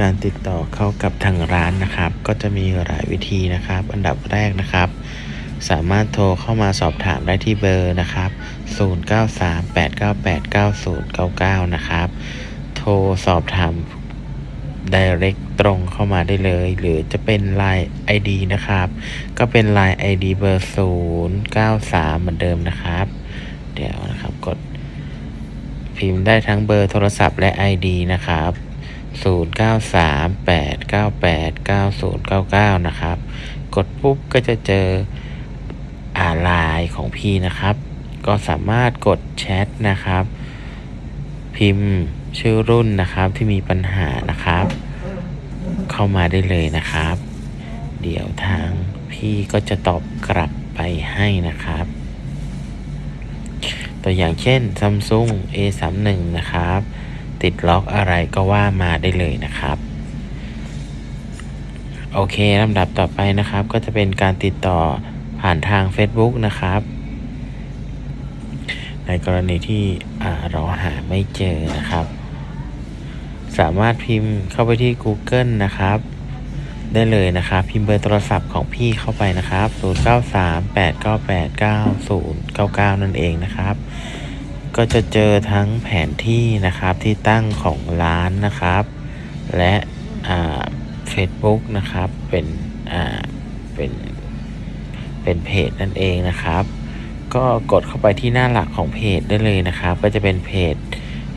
การติดต่อเข้ากับทางร้านนะครับ ก็จะมีหลายวิธีนะครับ อันดับแรกนะครับ สามารถโทรเข้ามาสอบถามได้ที่เบอร์นะครับ 0938989099 นะครับ โทรสอบถาม direct ตรงเข้ามาได้เลย หรือจะเป็น Line ID นะครับ ก็เป็น Line ID เบอร์ 093 เหมือนเดิมนะครับ เดี๋ยวนะครับกดพิมพ์ได้ทั้งเบอร์โทรศัพท์และ ID นะครับ 0938989099 นะครับ กดปุ๊บก็จะเจออาไลน์ของพี่นะครับ ก็สามารถกดแชทนะครับ พิมพ์ชื่อรุ่นนะครับที่มีปัญหานะครับ เข้ามาได้เลยนะครับ เดี๋ยวทางพี่ก็จะตอบกลับไปให้นะครับ ตัวอย่างเช่น Samsung A31 นะครับ ติดล็อกอะไรก็ว่ามาได้เลยนะครับ โอเคลำดับต่อไปนะครับ ก็จะเป็นการติดต่อผ่านทาง Facebook นะครับ ในกรณีที่เราหาไม่เจอนะครับ สามารถพิมพ์เข้าไปที่ Google นะครับได้เลยนะครับ พิมพ์เบอร์โทรศัพท์ของพี่เข้าไปนะครับ 0938989099 นั่นเองนะครับ ก็จะเจอทั้งแผนที่นะครับที่ตั้งของร้านนะครับ และอ่า Facebook นะครับเป็นเป็นเป็นเพจนั่นเองนะครับ ก็กดเข้าไปที่หน้าหลักของเพจได้เลยนะครับ ก็จะเป็นเพจ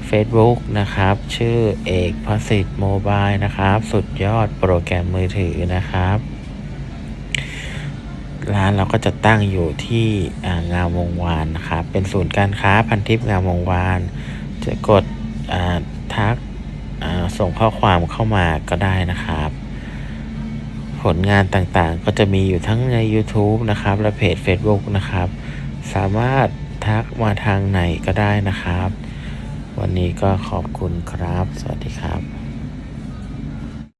Facebook นะครับ ชื่อเอกพสิทธิ์โมบายนะครับ สุดยอดโปรแกรมมือถือนะครับ ร้านเราก็จะตั้งอยู่ที่งามวงวานนะครับ เป็นศูนย์การค้าพันทิพย์งามวงวาน จะกดทักส่งข้อความเข้ามาก็ได้นะครับ ผลงานต่างๆ ก็จะมีอยู่ทั้งใน YouTube นะครับ และเพจ Facebook นะครับ สามารถทักมาทางไหนก็ได้นะครับ วันนี้ก็ขอบคุณครับ สวัสดีครับ